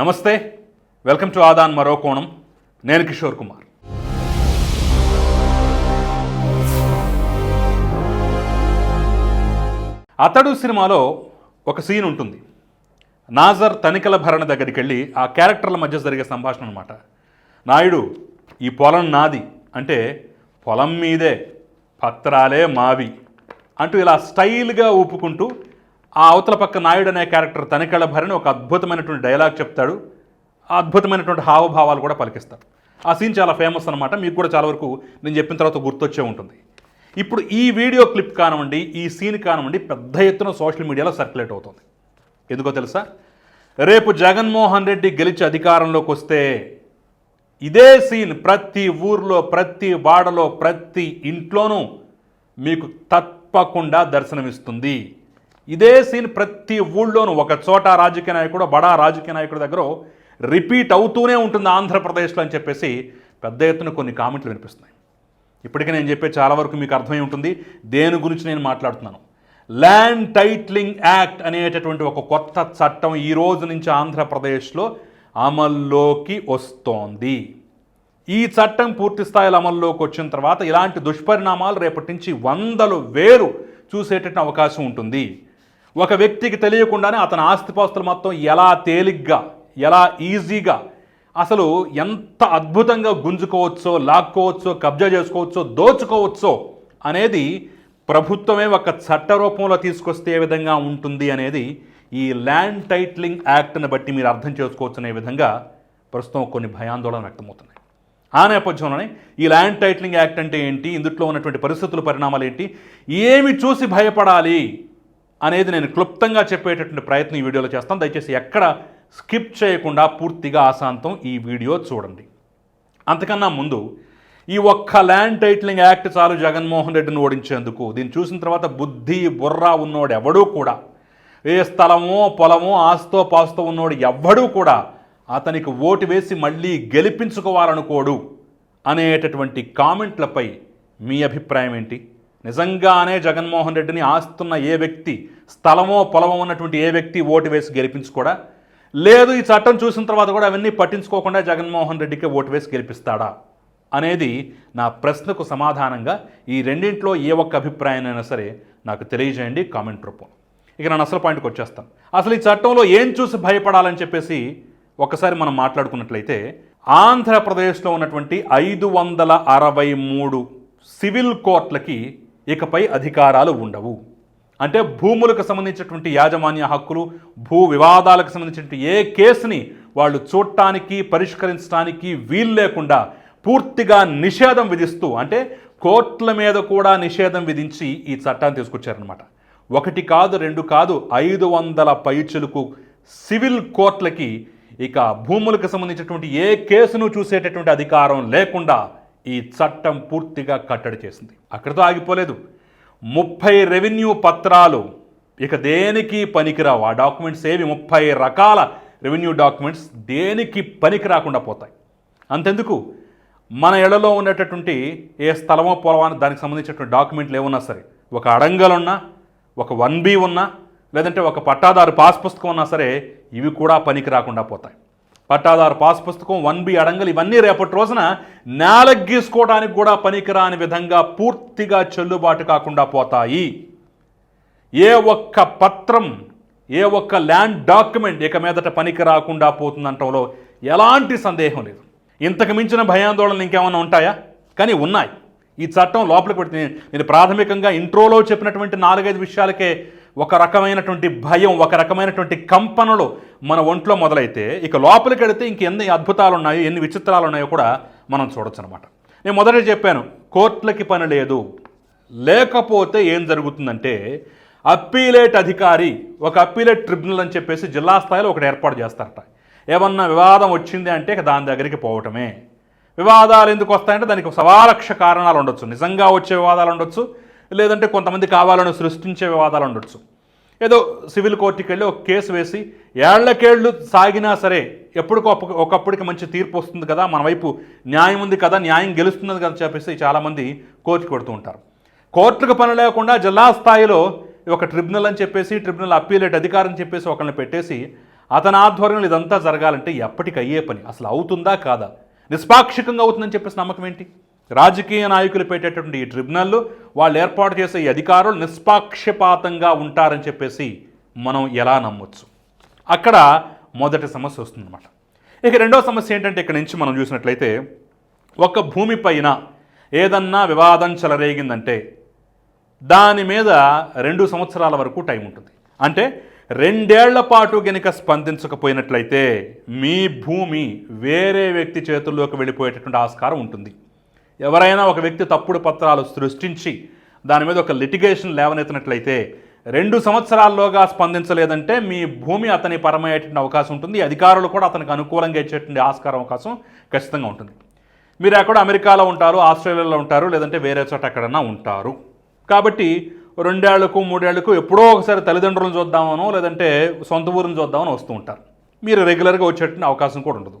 నమస్తే welcome to Aadan మరో కోణం. నేను కిషోర్ కుమార్. అతడు సినిమాలో ఒక సీన్ ఉంటుంది. నాజర్ తనికల భరణ దగ్గరికి వెళ్ళి ఆ క్యారెక్టర్ల మధ్య జరిగే సంభాషణ అనమాట నాయుడు ఈ పొలం నాది అంటే పొలం మీదే పత్రాలే మావి అంటూ ఇలా స్టైల్గా ఊపుకుంటూ ఆ అవతల పక్క నాయుడు అనే క్యారెక్టర్ తనికళ్ళ భరణి ఒక అద్భుతమైనటువంటి డైలాగ్ చెప్తాడు. ఆ అద్భుతమైనటువంటి హావభావాలు కూడా పలికిస్తాడు. ఆ సీన్ చాలా ఫేమస్ అనమాట మీకు కూడా చాలా వరకు నేను చెప్పిన తర్వాత గుర్తొచ్చే ఉంటుంది. ఇప్పుడు ఈ వీడియో క్లిప్ కానివ్వండి ఈ సీన్ కానివ్వండి పెద్ద ఎత్తున సోషల్ మీడియాలో సర్క్యులేట్ అవుతుంది. ఎందుకో తెలుసా? రేపు జగన్మోహన్ రెడ్డి గెలిచి అధికారంలోకి వస్తే ఇదే సీన్ ప్రతి ఊర్లో ప్రతి వాడలో ప్రతి ఇంట్లోనూ మీకు తప్పకుండా దర్శనమిస్తుంది. ఇదే సీన్ ప్రతి ఊళ్ళోనూ. ఒక చోట రాజకీయ నాయకుడు బడా రాజకీయ నాయకుడి దగ్గర రిపీట్ అవుతూనే ఉంటుంది ఆంధ్రప్రదేశ్లో అని చెప్పేసి పెద్ద ఎత్తున కొన్ని కామెంట్లు వినిపిస్తున్నాయి. ఇప్పటికే నేను చెప్పే చాలా వరకు మీకు అర్థమై ఉంటుంది. దేని గురించి నేను మాట్లాడుతున్నాను? ల్యాండ్ టైట్లింగ్ యాక్ట్ అనేటటువంటి ఒక కొత్త చట్టం ఈ రోజు నుంచి ఆంధ్రప్రదేశ్లో అమల్లోకి వస్తోంది. ఈ చట్టం పూర్తి స్థాయిలో అమల్లోకి వచ్చిన తర్వాత ఇలాంటి దుష్పరిణామాలు రేపటి నుంచి వందలు వేరు చూసేటట్టు అవకాశం ఉంటుంది. ఒక వ్యక్తికి తెలియకుండానే అతని ఆస్తిపాస్తులు మొత్తం ఎలా తేలిగ్గా ఎలా ఈజీగా అసలు ఎంత అద్భుతంగా గుంజుకోవచ్చో లాక్కోవచ్చో కబ్జా చేసుకోవచ్చో దోచుకోవచ్చో అనేది ప్రభుత్వమే ఒక చట్ట రూపంలో తీసుకొస్తే ఏ విధంగా ఉంటుంది అనేది ఈ ల్యాండ్ టైట్లింగ్ యాక్ట్ని బట్టి మీరు అర్థం చేసుకోవచ్చు అనే విధంగా ప్రస్తుతం కొన్ని భయాందోళన వ్యక్తమవుతున్నాయి. ఆ నేపథ్యంలోనే ఈ ల్యాండ్ టైట్లింగ్ యాక్ట్ అంటే ఏంటి? ఇందులో ఉన్నటువంటి పరిస్థితుల పరిణామాలు ఏంటి? ఏమి చూసి భయపడాలి? అనేది నేను క్లుప్తంగా చెప్పేటటువంటి ప్రయత్నం ఈ వీడియోలో చేస్తాను. దయచేసి ఎక్కడ స్కిప్ చేయకుండా పూర్తిగా ఆశాంతం ఈ వీడియో చూడండి. అంతకన్నా ముందు ఈ ఒక్క ల్యాండ్ టైటిలింగ్ యాక్ట్ చాలు జగన్మోహన్ రెడ్డిని ఓడించేందుకు దీన్ని చూసిన తర్వాత బుద్ధి బుర్ర ఉన్నోడు ఎవడూ కూడా ఏ స్థలమో పొలమో ఆస్తో పాస్తో ఉన్నోడు ఎవ్వడూ కూడా అతనికి ఓటు వేసి మళ్ళీ గెలిపించుకోవాలనుకోడు అనేటటువంటి కామెంట్లపై మీ అభిప్రాయం ఏంటి? నిజంగానే జగన్మోహన్ రెడ్డిని ఆస్తున్న ఏ వ్యక్తి స్థలమో పొలమో ఉన్నటువంటి ఏ వ్యక్తి ఓటు వేసి గెలిపించుకోడా? లేదు ఈ చట్టం చూసిన తర్వాత కూడా అవన్నీ పట్టించుకోకుండా జగన్మోహన్ రెడ్డికి ఓటు వేసి గెలిపిస్తాడా? అనేది నా ప్రశ్నకు సమాధానంగా ఈ రెండింటిలో ఏ ఒక్క అభిప్రాయాన్నైనా సరే నాకు తెలియజేయండి కామెంట్ రూపంలో ఇక నేను అసలు పాయింట్కి వచ్చేస్తాను. అసలు ఈ చట్టంలో ఏం చూసి భయపడాలని చెప్పేసి ఒకసారి మనం మాట్లాడుకున్నట్లయితే ఆంధ్రప్రదేశ్లో ఉన్నటువంటి ఐదు వందల అరవై మూడు సివిల్ కోర్టులకి ఇకపై అధికారాలు ఉండవు. అంటే భూములకు సంబంధించినటువంటి యాజమాన్య హక్కులు భూ వివాదాలకు సంబంధించినటువంటి ఏ కేసుని వాళ్ళు చూడటానికి పరిష్కరించడానికి వీలు లేకుండా పూర్తిగా నిషేధం విధిస్తూ అంటే కోర్టుల మీద కూడా నిషేధం విధించి ఈ చట్టాన్ని తీసుకొచ్చారనమాట ఒకటి కాదు రెండు కాదు ఐదు వందల పైచులకు సివిల్ కోర్టులకి ఇక భూములకు సంబంధించినటువంటి ఏ కేసును చూసేటటువంటి అధికారం లేకుండా ఈ చట్టం పూర్తిగా కట్టడి చేసింది. అక్కడితో ఆగిపోలేదు. ముప్పై రెవెన్యూ పత్రాలు ఇక దేనికి పనికిరావు? ఆ డాక్యుమెంట్స్ ఏవి? ముప్పై రకాల రెవెన్యూ డాక్యుమెంట్స్ దేనికి పనికి రాకుండా పోతాయి? అంతెందుకు? మన ఎడలో ఉండేటటువంటి ఏ స్థలమో పొలమో దానికి సంబంధించినటువంటి డాక్యుమెంట్లు ఏమున్నా సరే ఒక అడంగలున్నా ఒక వన్ బి ఉన్నా లేదంటే ఒక పట్టాదారు పాస్ పుస్తకం ఉన్నా సరే ఇవి కూడా పనికి రాకుండా పోతాయి. పట్టాదారు పాస్ పుస్తకం వన్ బి అడంగలు ఇవన్నీ రేపటి రోజున నేలగీసుకోవడానికి కూడా పనికిరాని విధంగా పూర్తిగా చెల్లుబాటు కాకుండా పోతాయి. ఏ ఒక్క పత్రం ఏ ఒక్క ల్యాండ్ డాక్యుమెంట్ ఇక మీదట పనికి రాకుండా పోతుందంటంలో ఎలాంటి సందేహం లేదు. ఇంతకు మించిన భయాందోళనలు ఇంకేమైనా ఉంటాయా? కానీ ఉన్నాయి. ఈ చట్టం లోపలికి పెడితే నేను ప్రాథమికంగా ఇంట్రోలో చెప్పినటువంటి నాలుగైదు విషయాలకే ఒక రకమైనటువంటి భయం ఒక రకమైనటువంటి కంపనలు మన ఒంట్లో మొదలైతే ఇక లోపలికి వెడితే ఇంకెన్ని అద్భుతాలు ఉన్నాయో ఎన్ని విచిత్రాలు ఉన్నాయో కూడా మనం చూడొచ్చు అనమాట నేను మొదట చెప్పాను కోర్టులకి పని లేదు. లేకపోతే ఏం జరుగుతుందంటే అప్పీలేట్ అధికారి ఒక అప్పీలేట్ ట్రిబ్యునల్ అని చెప్పేసి జిల్లా స్థాయిలో ఒకటి ఏర్పాటు చేస్తారట. ఏమన్నా వివాదం వచ్చింది అంటే ఇక దాని దగ్గరికి పోవటమే. వివాదాలు ఎందుకు వస్తాయంటే దానికి సవాలక్ష కారణాలు ఉండొచ్చు. నిజంగా వచ్చే వివాదాలు ఉండొచ్చు. లేదంటే కొంతమంది కావాలని సృష్టించే వివాదాలు ఉండొచ్చు. ఏదో సివిల్ కోర్టుకి వెళ్ళి ఒక కేసు వేసి ఏళ్ళకేళ్ళు సాగినా సరే ఎప్పటికో ఒకప్పటికి మంచి తీర్పు వస్తుంది కదా మన వైపు న్యాయం ఉంది కదా న్యాయం గెలుస్తున్నది కదా చెప్పేసి చాలామంది కోర్టుకి కొడుతూ ఉంటారు. కోర్టులకు పని లేకుండా జిల్లా స్థాయిలో ఒక ట్రిబ్యునల్ అని చెప్పేసి ట్రిబ్యునల్ అప్పీలేట్ అధికారం చెప్పేసి ఒకరిని పెట్టేసి అతని ఆధ్వర్యంలో ఇదంతా జరగాలంటే ఎప్పటికి అయ్యే పని అసలు అవుతుందా కాదా? నిష్పాక్షికంగా అవుతుందని చెప్పేసి నమ్మకం ఏంటి? రాజకీయ నాయకులు పెట్టేటటువంటి ఈ ట్రిబ్యునల్ వాళ్ళు ఏర్పాటు చేసే ఈ అధికారులు నిష్పాక్షపాతంగా ఉంటారని చెప్పేసి మనం ఎలా నమ్మొచ్చు? అక్కడ మొదటి సమస్య వస్తుందన్నమాట. ఇక రెండో సమస్య ఏంటంటే ఇక్కడ నుంచి మనం చూసినట్లయితే ఒక భూమి పైన ఏదన్నా వివాదం చెలరేగిందంటే దాని మీద రెండు సంవత్సరాల వరకు టైం ఉంటుంది. అంటే రెండేళ్ళ పాటు గనుక స్పందించకపోయినట్లయితే మీ భూమి వేరే వ్యక్తి చేతుల్లోకి వెళ్ళిపోయేటటువంటి ఆస్కారం ఉంటుంది. ఎవరైనా ఒక వ్యక్తి తప్పుడు పత్రాలు సృష్టించి దాని మీద ఒక లిటిగేషన్ లేవనెత్తినట్లయితే రెండు సంవత్సరాల్లోగా స్పందించలేదంటే మీ భూమి అతని పరమయ్యేటువంటి అవకాశం ఉంటుంది. అధికారులు కూడా అతనికి అనుకూలంగా ఇచ్చేటువంటి ఆస్కారం అవకాశం ఖచ్చితంగా ఉంటుంది. మీరు అక్కడ అమెరికాలో ఉంటారు ఆస్ట్రేలియాలో ఉంటారు లేదంటే వేరే చోట ఎక్కడన్నా ఉంటారు. కాబట్టి రెండేళ్ళకు మూడేళ్ళకు ఎప్పుడో ఒకసారి తల్లిదండ్రులను చూద్దామనో లేదంటే సొంత ఊరిని చూద్దామని వస్తూ ఉంటారు. మీరు రెగ్యులర్గా వచ్చేటువంటి అవకాశం కూడా ఉండదు.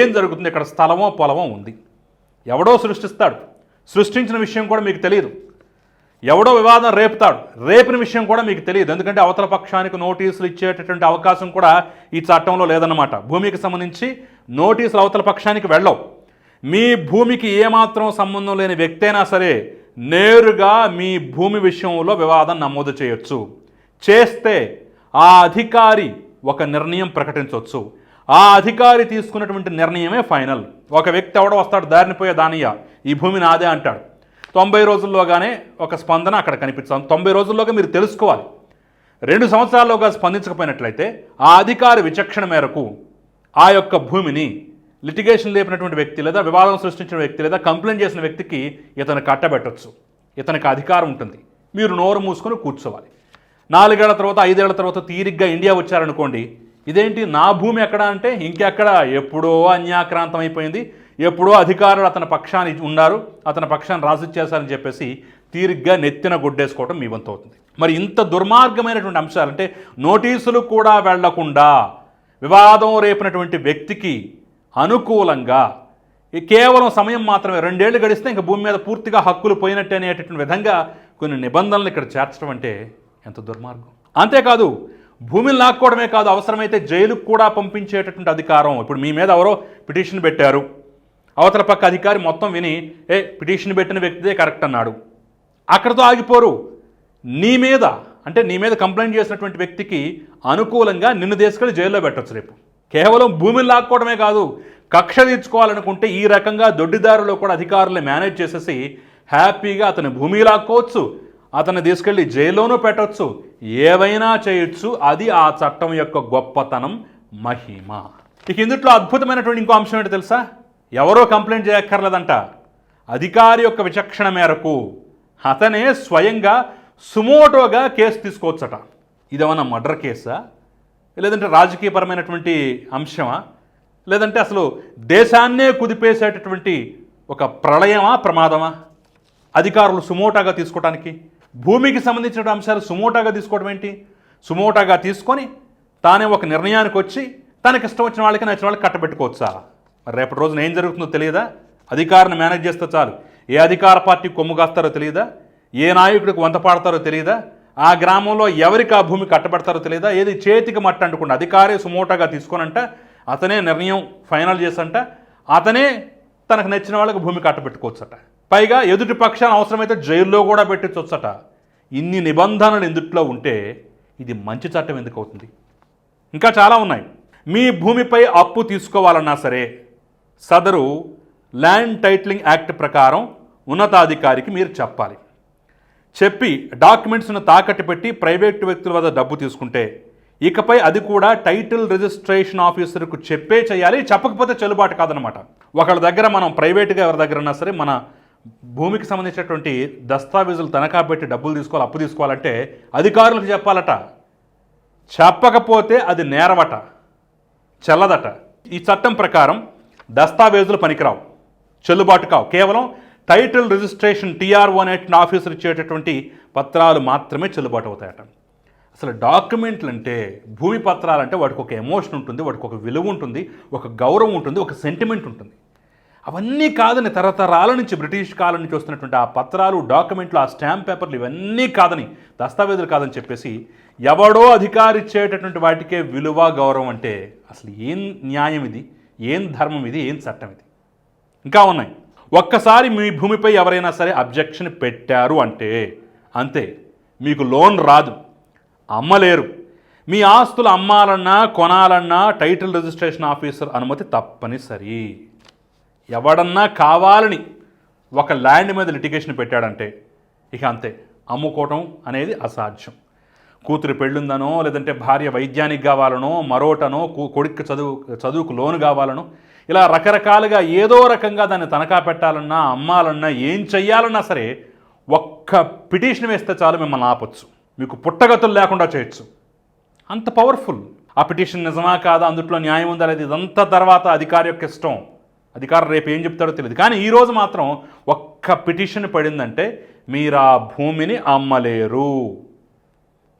ఏం జరుగుతుంది? ఇక్కడ స్థలమో పొలమో ఉంది. ఎవడో సృష్టిస్తాడు. సృష్టించిన విషయం కూడా మీకు తెలియదు. ఎవడో వివాదం రేపుతాడు. రేపిన విషయం కూడా మీకు తెలియదు. ఎందుకంటే అవతల పక్షానికి నోటీసులు ఇచ్చేటటువంటి అవకాశం కూడా ఈ చట్టంలో లేదన్నమాట. భూమికి సంబంధించి నోటీసులు అవతల పక్షానికి వెళ్ళవు. మీ భూమికి ఏమాత్రం సంబంధం లేని వ్యక్తి అయినా సరే నేరుగా మీ భూమి విషయంలో వివాదం నమోదు చేయొచ్చు. చేస్తే ఆ అధికారి ఒక నిర్ణయం ప్రకటించవచ్చు ఆ అధికారి తీసుకున్నటువంటి నిర్ణయమే ఫైనల్. ఒక వ్యక్తి ఎవడో వస్తాడు దారిని పోయే దానియా ఈ భూమి నాదే అంటాడు. తొంభై రోజుల్లోగానే ఒక స్పందన అక్కడ కనిపిస్తుంది. తొంభై రోజుల్లోగా మీరు తెలుసుకోవాలి. రెండు సంవత్సరాల్లోగా స్పందించకపోయినట్లయితే ఆ అధికారి విచక్షణ మేరకు ఆ యొక్క భూమిని లిటిగేషన్ లేపినటువంటి వ్యక్తి లేదా వివాదం సృష్టించిన వ్యక్తి లేదా కంప్లైంట్ చేసిన వ్యక్తికి ఇతను కట్టబెట్టొచ్చు. ఇతనికి అధికారం ఉంటుంది. మీరు నోరు మూసుకొని కూర్చోవాలి. నాలుగేళ్ళ తర్వాత ఐదేళ్ళ తర్వాత తీరిగ్గా ఇండియా వచ్చారనుకోండి ఇదేంటి? నా భూమి ఎక్కడ అంటే ఇంకెక్కడ? ఎప్పుడో అన్యాక్రాంతం అయిపోయింది. ఎప్పుడో అధికారులు అతని పక్షాన్ని ఉన్నారు అతని పక్షాన్ని రాసిచ్చేశారని చెప్పేసి తీరిగ్గా నెత్తిన గుడ్డేసుకోవడం మీ వంతు అవుతుంది. మరి ఇంత దుర్మార్గమైనటువంటి అంశాలు అంటే నోటీసులు కూడా వెళ్ళకుండా వివాదం రేపినటువంటి వ్యక్తికి అనుకూలంగా ఈ కేవలం సమయం మాత్రమే రెండేళ్ళు గడిస్తే ఇంకా భూమి మీద పూర్తిగా హక్కులు పోయినట్టు అనేటటువంటి విధంగా కొన్ని నిబంధనలు ఇక్కడ చేర్చడం అంటే ఎంత దుర్మార్గం. అంతేకాదు భూమిని లాక్కోవడమే కాదు అవసరమైతే జైలుకు కూడా పంపించేటటువంటి అధికారం. ఇప్పుడు మీ మీద ఎవరో పిటిషన్ పెట్టారు. అవతల పక్క అధికారి మొత్తం విని ఏ పిటిషన్ పెట్టిన వ్యక్తిదే కరెక్ట్ అన్నాడు. అక్కడితో ఆగిపోరు. నీ మీద అంటే నీ మీద కంప్లైంట్ చేసినటువంటి వ్యక్తికి అనుకూలంగా నిన్ను తీసుకెళ్ళి జైల్లో పెట్టచ్చు రేపు. కేవలం భూమిని లాక్కోవడమే కాదు కక్ష తీర్చుకోవాలనుకుంటే ఈ రకంగా దొడ్డిదారులో కూడా అధికారులు మేనేజ్ చేసేసి హ్యాపీగా అతని భూమి లాక్కోవచ్చు అతన్ని తీసుకెళ్ళి జైల్లోనూ పెట్టవచ్చు ఏవైనా చేయొచ్చు. అది ఆ చట్టం యొక్క గొప్పతనం మహిమ. ఇక ఇందుట్లో అద్భుతమైనటువంటి ఇంకో అంశం ఏంటో తెలుసా? ఎవరో కంప్లైంట్ చేయక్కర్లేదంట. అధికారి యొక్క విచక్షణ మేరకు అతనే స్వయంగా సుమోటోగా కేసు తీసుకోవచ్చట. ఇదేమన్నా మర్డర్ కేసా? లేదంటే రాజకీయపరమైనటువంటి అంశమా? లేదంటే అసలు దేశాన్నే కుదిపేసేటటువంటి ఒక ప్రళయమా ప్రమాదమా? అధికారులు సుమోటాగా తీసుకోవటానికి భూమికి సంబంధించిన అంశాలు సుమోటాగా తీసుకోవడం ఏంటి? సుమోటాగా తీసుకొని తానే ఒక నిర్ణయానికి వచ్చి తనకి ఇష్టం వచ్చిన వాళ్ళకి నచ్చిన వాళ్ళకి కట్టబెట్టుకోవచ్చా మరి రేపటి రోజున ఏం జరుగుతుందో తెలియదా? అధికారిని మేనేజ్ చేస్తే చాలు. ఏ అధికార పార్టీ కొమ్ము కాస్తారో తెలియదా? ఏ నాయకుడికి వంత పాడతారో తెలియదా? ఆ గ్రామంలో ఎవరికి ఆ భూమి కట్టబెడతారో తెలియదా? ఏది చేతికి మట్ట అంటకుండా అధికారే సుమోటాగా తీసుకోనంట అతనే నిర్ణయం ఫైనల్ చేసంట అతనే తనకు నచ్చిన వాళ్ళకి భూమి కట్టబెట్టుకోవచ్చట. పైగా ఎదుటి పక్షాన్ని అవసరమైతే జైల్లో కూడా పెట్టించవచ్చట ఇన్ని నిబంధనలు ఎందుట్లో ఉంటే ఇది మంచి చట్టం ఎందుకు అవుతుంది? ఇంకా చాలా ఉన్నాయి. మీ భూమిపై అప్పు తీసుకోవాలన్నా సరే సదరు ల్యాండ్ టైటిలింగ్ యాక్ట్ ప్రకారం ఉన్నతాధికారికి మీరు చెప్పాలి. చెప్పి డాక్యుమెంట్స్ను తాకట్టు పెట్టి ప్రైవేటు వ్యక్తుల వద్ద డబ్బు తీసుకుంటే ఇకపై అది కూడా టైటిల్ రిజిస్ట్రేషన్ ఆఫీసర్కు చెప్పే చేయాలి చెప్పకపోతే చెల్లుబాటు కాదనమాట ఒకళ్ళ దగ్గర మనం ప్రైవేట్గా ఎవరి దగ్గర ఉన్నా సరే మన భూమికి సంబంధించినటువంటి దస్తావేజులు తనఖా పెట్టి డబ్బులు తీసుకోవాలి అప్పు తీసుకోవాలంటే అధికారులకు చెప్పాలట. చెప్పకపోతే అది నేరవట చెల్లదట. ఈ చట్టం ప్రకారం దస్తావేజులు పనికిరావు చెల్లుబాటు కావు. కేవలం టైటిల్ రిజిస్ట్రేషన్ టీఆర్ఓ అనేటువంటి ఆఫీసర్ ఇచ్చేటటువంటి పత్రాలు మాత్రమే చెల్లుబాటు అవుతాయట. అసలు డాక్యుమెంట్లు అంటే భూమి పత్రాలు అంటే వాటికి ఒక ఎమోషన్ ఉంటుంది వాటికి ఒక విలువ ఉంటుంది ఒక గౌరవం ఉంటుంది ఒక సెంటిమెంట్ ఉంటుంది. అవన్నీ కాదని తరతరాల నుంచి బ్రిటిష్ కాలం నుంచి వస్తున్నటువంటి ఆ పత్రాలు డాక్యుమెంట్లు ఆ స్టాంప్ పేపర్లు ఇవన్నీ కాదని దస్తావేజులు కాదని చెప్పేసి ఎవడో అధికారిచ్చేటటువంటి వాటికే విలువ గౌరవం అంటే అసలు ఏం న్యాయం ఇది? ఏం ధర్మం ఇది? ఏం చట్టం ఇది? ఇంకా ఉన్నాయి. ఒక్కసారి మీ భూమిపై ఎవరైనా సరే అబ్జెక్షన్ పెట్టారు అంటే అంతే. మీకు లోన్ రాదు. అమ్మలేరు. మీ ఆస్తులు అమ్మాలన్నా కొనాలన్నా టైటిల్ రిజిస్ట్రేషన్ ఆఫీసర్ అనుమతి తప్పనిసరి. ఎవడన్నా కావాలని ఒక ల్యాండ్ మీద లిటిగేషన్ పెట్టాడంటే ఇక అంతే. అమ్ముకోవటం అనేది అసాధ్యం. కూతురు పెళ్ళుందనో లేదంటే భార్య వైద్యానికి కావాలనో మరోటనో కొడుక్కి చదువు చదువుకు లోను కావాలనో ఇలా రకరకాలుగా ఏదో రకంగా దాన్ని తనఖా పెట్టాలన్నా అమ్మాలన్నా ఏం చెయ్యాలన్నా సరే ఒక్క పిటిషన్ వేస్తే చాలు మిమ్మల్ని ఆపొచ్చు. మీకు పుట్టగతులు లేకుండా చేయొచ్చు. అంత పవర్ఫుల్. ఆ పిటిషన్ నిజమా కాదా? అందుట్లో న్యాయం ఉందా? లేదు? ఇదంతా తర్వాత అధికారి యొక్క ఇష్టం. అధికారం రేపు ఏం చెప్తాడో తెలియదు. కానీ ఈరోజు మాత్రం ఒక్క పిటిషన్ పడిందంటే మీరు ఆ భూమిని అమ్మలేరు.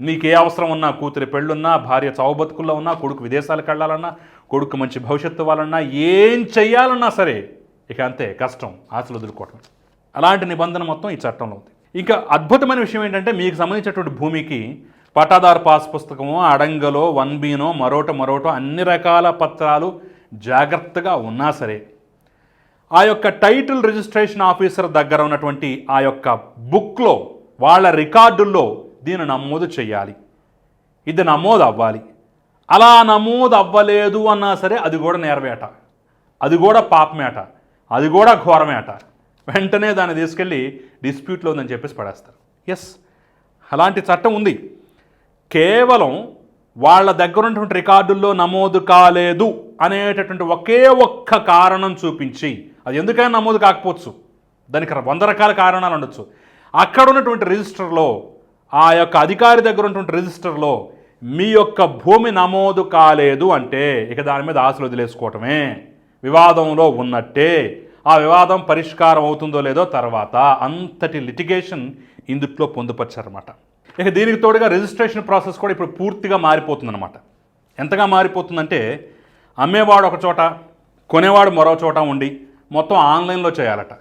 నీకే ఏ అవసరం ఉన్నా కూతురి పెళ్ళున్నా భార్య చావు బతుకుల్లో ఉన్నా కొడుకు విదేశాలకు వెళ్ళాలన్నా కొడుకు మంచి భవిష్యత్తు ఇవ్వాలన్నా ఏం చెయ్యాలన్నా సరే ఇక అంతే కష్టం ఆశలు వదులుకోవటం. అలాంటి నిబంధన మొత్తం ఈ చట్టంలో ఉంది. ఇంకా అద్భుతమైన విషయం ఏంటంటే మీకు సంబంధించినటువంటి భూమికి పటాదారు పాస్ పుస్తకము అడంగలో వన్ బీనో మరోట మరోటో అన్ని రకాల పత్రాలు జాగ్రత్తగా ఉన్నా సరే ఆ యొక్క టైటిల్ రిజిస్ట్రేషన్ ఆఫీసర్ దగ్గర ఉన్నటువంటి ఆ యొక్క బుక్లో వాళ్ళ రికార్డుల్లో దీన్ని నమోదు చేయాలి. ఇది నమోదు అవ్వాలి అలా నమోదు అవ్వలేదు అన్నా సరే అది కూడా నేరవేట. అది కూడా పాపమేట. అది కూడా ఘోరమేట. వెంటనే దాన్ని తీసుకెళ్ళి డిస్ప్యూట్లో ఉందని చెప్పేసి పడేస్తారు. ఎస్ అలాంటి చట్టం ఉంది. కేవలం వాళ్ళ దగ్గర ఉన్నటువంటి రికార్డుల్లో నమోదు కాలేదు అనేటటువంటి ఒకే ఒక్క కారణం చూపించి అది ఎందుకైనా నమోదు కాకపోవచ్చు. దానికి వంద రకాల కారణాలు ఉండొచ్చు. అక్కడ ఉన్నటువంటి రిజిస్టర్లో ఆ యొక్క అధికారి దగ్గర ఉన్నటువంటి రిజిస్టర్లో మీ యొక్క భూమి నమోదు కాలేదు అంటే ఇక దాని మీద ఆశలు వదిలేసుకోవటమే. వివాదంలో ఉన్నట్టే. ఆ వివాదం పరిష్కారం అవుతుందో లేదో తర్వాత అంతటి లిటిగేషన్ ఇందుట్లో పొందుపరిచారన్నమాట. ఇక దీనికి తోడుగా రిజిస్ట్రేషన్ ప్రాసెస్ కూడా ఇప్పుడు పూర్తిగా మారిపోతుందన్నమాట. ఎంతగా మారిపోతుందంటే అమ్మేవాడు ఒక చోట కొనేవాడు మరో చోట ఉండి మొత్తం ఆన్లైన్లో చేయాలట.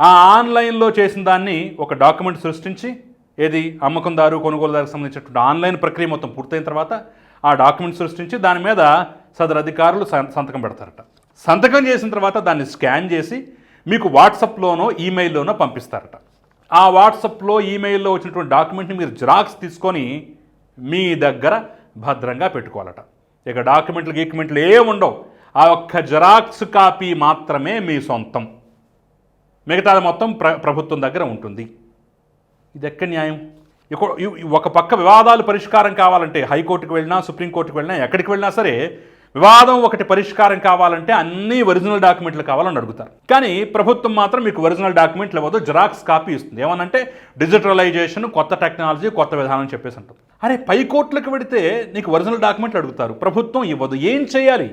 ఆ ఆన్లైన్లో చేసిన దాన్ని ఒక డాక్యుమెంట్ సృష్టించి ఏది అమ్మకందారు కొనుగోలుదారుకు సంబంధించినటువంటి ఆన్లైన్ ప్రక్రియ మొత్తం పూర్తయిన తర్వాత ఆ డాక్యుమెంట్ సృష్టించి దాని మీద సదరు అధికారులు సంతకం పెడతారట. సంతకం చేసిన తర్వాత దాన్ని స్కాన్ చేసి మీకు వాట్సాప్లోనో ఈమెయిల్లోనో పంపిస్తారట. ఆ వాట్సాప్లో ఈమెయిల్లో వచ్చినటువంటి డాక్యుమెంట్ని మీరు జిరాక్స్ తీసుకొని మీ దగ్గర భద్రంగా పెట్టుకోవాలట. ఇక డాక్యుమెంట్లు గీక్యుమెంట్లు ఏ ఉండవు ఆ ఒక్క జిరాక్స్ కాపీ మాత్రమే మీ సొంతం. మిగతాది మొత్తం ప్ర ప్రభుత్వం దగ్గర ఉంటుంది. ఇది ఎక్కడ న్యాయం ఒక పక్క వివాదాలు పరిష్కారం కావాలంటే హైకోర్టుకు వెళ్ళినా సుప్రీంకోర్టుకు వెళ్ళినా ఎక్కడికి వెళ్ళినా సరే వివాదం ఒకటి పరిష్కారం కావాలంటే అన్ని ఒరిజినల్ డాక్యుమెంట్లు కావాలని అడుగుతారు. కానీ ప్రభుత్వం మాత్రం మీకు ఒరిజినల్ డాక్యుమెంట్లు ఇవ్వదు జిరాక్స్ కాపీ ఇస్తుంది. ఏమనంటే డిజిటలైజేషన్ కొత్త టెక్నాలజీ కొత్త విధానం చెప్పేసి అంటుంది అరే పై కోర్టులకు వెడితే నీకు ఒరిజినల్ డాక్యుమెంట్లు అడుగుతారు. ప్రభుత్వం ఇవ్వదు. ఏం చేయాలి?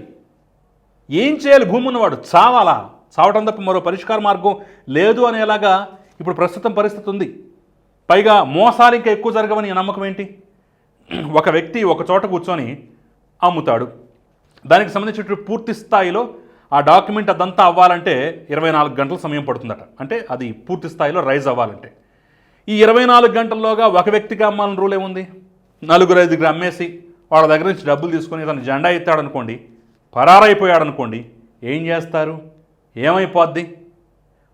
ఏం చేయాలి భూమి ఉన్నవాడు? చావాలా? చావటం తప్ప మరో పరిష్కార మార్గం లేదు అనేలాగా ఇప్పుడు ప్రస్తుతం పరిస్థితి ఉంది. పైగా మోసాలు ఇంకా ఎక్కువ జరగవని ఈ నమ్మకం ఏంటి? ఒక వ్యక్తి ఒక చోట కూర్చొని అమ్ముతాడు. దానికి సంబంధించిన పూర్తి స్థాయిలో ఆ డాక్యుమెంట్ అదంతా అవ్వాలంటే ఇరవై నాలుగు గంటల సమయం పడుతుందట. అంటే అది పూర్తి స్థాయిలో రైజ్ అవ్వాలంటే. ఈ ఇరవై నాలుగు గంటల్లోగా ఒక వ్యక్తికి అమ్మాలని రూల్ ఏముంది? నలుగురు ఐదుగురు అమ్మేసి వాళ్ళ దగ్గర నుంచి డబ్బులు తీసుకొని తను జెండా ఎత్తాడు పరారైపోయాడనుకోండి ఏం చేస్తారు? ఏమైపోద్ది?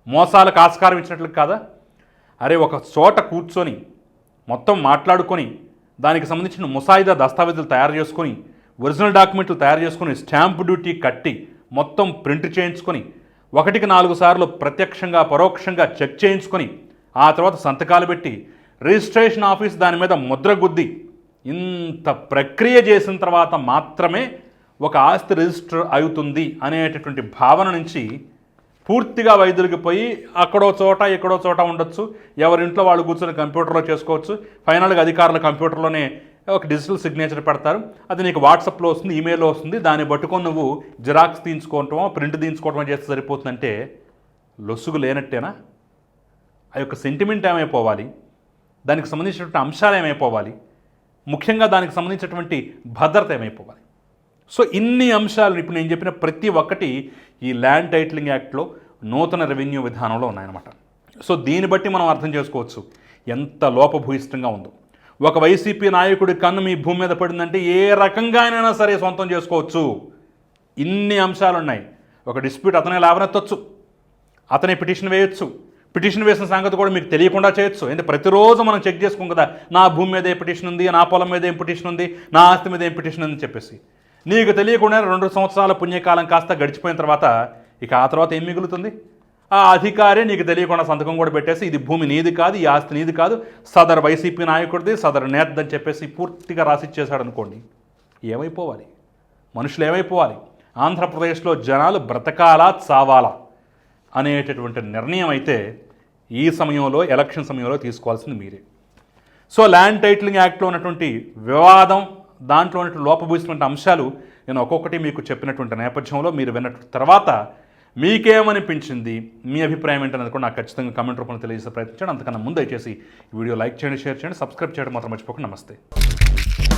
మోసాలకు ఆస్కారం ఇచ్చినట్లు కాదా? అరే ఒక చోట కూర్చొని మొత్తం మాట్లాడుకొని దానికి సంబంధించిన ముసాయిదా దస్తావేజులు తయారు చేసుకొని ఒరిజినల్ డాక్యుమెంట్లు తయారు చేసుకొని స్టాంప్ డ్యూటీ కట్టి మొత్తం ప్రింట్ చేయించుకొని ఒకటికి నాలుగు సార్లు ప్రత్యక్షంగా పరోక్షంగా చెక్ చేయించుకొని ఆ తర్వాత సంతకాలు పెట్టి రిజిస్ట్రేషన్ ఆఫీస్ దాని మీద ముద్ర గుద్ది ఇంత ప్రక్రియ చేసిన తర్వాత మాత్రమే ఒక ఆస్తి రిజిస్టర్ అవుతుంది అనేటటువంటి భావన నుంచి పూర్తిగా వైదొలిగిపోయి పోయి అక్కడో చోట ఎక్కడో చోట ఉండొచ్చు. ఎవరింట్లో వాళ్ళు కూర్చొని కంప్యూటర్లో చేసుకోవచ్చు. ఫైనల్గా అధికారులు కంప్యూటర్లోనే ఒక డిజిటల్ సిగ్నేచర్ పెడతారు. అది నీకు వాట్సాప్లో వస్తుంది ఈమెయిల్లో వస్తుంది. దాన్ని పట్టుకొని నువ్వు జిరాక్స్ తీయించుకోవటమో ప్రింట్ తీయించుకోవటమో చేస్తే సరిపోతుందంటే లొసుగు లేనట్టేనా? ఆ యొక్క సెంటిమెంట్ ఏమైపోవాలి? దానికి సంబంధించినటువంటి అంశాలు ఏమైపోవాలి? ముఖ్యంగా దానికి సంబంధించినటువంటి భద్రత ఏమైపోవాలి? సో ఇన్ని అంశాలు ఇప్పుడు నేను చెప్పిన ప్రతి ఒక్కటి ఈ ల్యాండ్ టైటిలింగ్ యాక్ట్లో నూతన రెవెన్యూ విధానంలో ఉన్నాయన్నమాట. సో దీన్ని బట్టి మనం అర్థం చేసుకోవచ్చు ఎంత లోపభూయిష్టంగా ఉందో. ఒక వైసీపీ నాయకుడి కన్ను మీ భూమి మీద పడిందంటే ఏ రకంగా అయినా సరే సొంతం చేసుకోవచ్చు. ఇన్ని అంశాలు ఉన్నాయి. ఒక డిస్ప్యూట్ అతనే లేవనెత్తొచ్చు. అతనే పిటిషన్ వేయొచ్చు. పిటిషన్ వేసిన సంగతి కూడా మీకు తెలియకుండా చేయొచ్చు. ఎందుకంటే ప్రతిరోజు మనం చెక్ చేసుకోం కదా నా భూమి మీద ఏ పిటిషన్ ఉంది నా పొలం మీద ఏం పిటిషన్ ఉంది నా ఆస్తి మీద ఏం పిటిషన్ ఉంది అని చెప్పేసి. నీకు తెలియకుండా రెండు సంవత్సరాల పుణ్యకాలం కాస్త గడిచిపోయిన తర్వాత ఇక ఆ తర్వాత ఏం మిగులుతుంది? ఆ అధికారి నీకు తెలియకుండా సంతకం కూడా పెట్టేసి ఇది భూమి నీది కాదు ఈ ఆస్తి నీది కాదు సదర్ వైసీపీ నాయకుడిది సదర్ నేతదని చెప్పేసి పూర్తిగా రాసిచ్చేశాడు అనుకోండి ఏమైపోవాలి? మనుషులు ఏమైపోవాలి? ఆంధ్రప్రదేశ్లో జనాలు బ్రతకాలా చావాలా అనేటటువంటి నిర్ణయం అయితే ఈ సమయంలో ఎలక్షన్ సమయంలో తీసుకోవాల్సింది మీరే. సో ల్యాండ్ టైటిలింగ్ యాక్ట్లో ఉన్నటువంటి వివాదం దాంట్లో ఉన్నటువంటి లోపభూసినటువంటి అంశాలు నేను ఒక్కొక్కటి మీకు చెప్పినటువంటి నేపథ్యంలో మీరు విన్న తర్వాత మీకేమనిపించింది మీ అభిప్రాయం ఏంటనేది కూడా నాకు ఖచ్చితంగా కమెంట్ రూపంలో తెలియజేసే ప్రయత్నించండి అంతకన్నా ముందు దయచేసి వీడియో లైక్ చేయండి షేర్ చేయండి సబ్స్క్రైబ్ చేయడం మాత్రం మర్చిపోకుండా. నమస్తే.